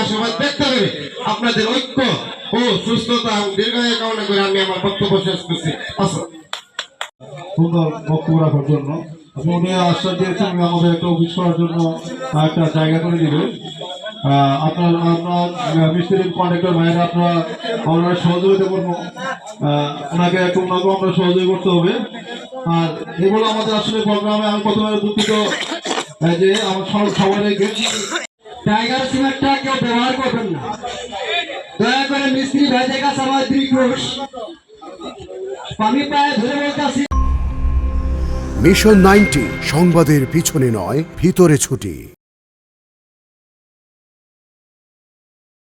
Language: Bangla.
আশাবাদ আপনাদের ঐক্য ও সুস্থতা এবং দীর্ঘায়ু কামনা করে আমি আমার বক্তব্য শেষ করছি। সুন্দর বক্তব্য রাখার জন্য। উনি আশ্বাস দিয়েছেন আমাদের একটা অফিস করার জন্য একটা জায়গা করে দিবে। আপনার আপনার সহযোগিতা করব। ওনাকে একটু আমরা সহযোগী করতে হবে। আর এগুলো আমাদের আসলে প্রোগ্রামে আমি প্রথমে দুঃখিত যে আমার টাইগার সিমেন্টটা কেউ ব্যবহার করবেন না। দয়া করে মিস্ত্রি আমার ধরে বলতেছি মিশন নাইনটি সংবাদের পিছনে নয়, ভিতরে ছুটি।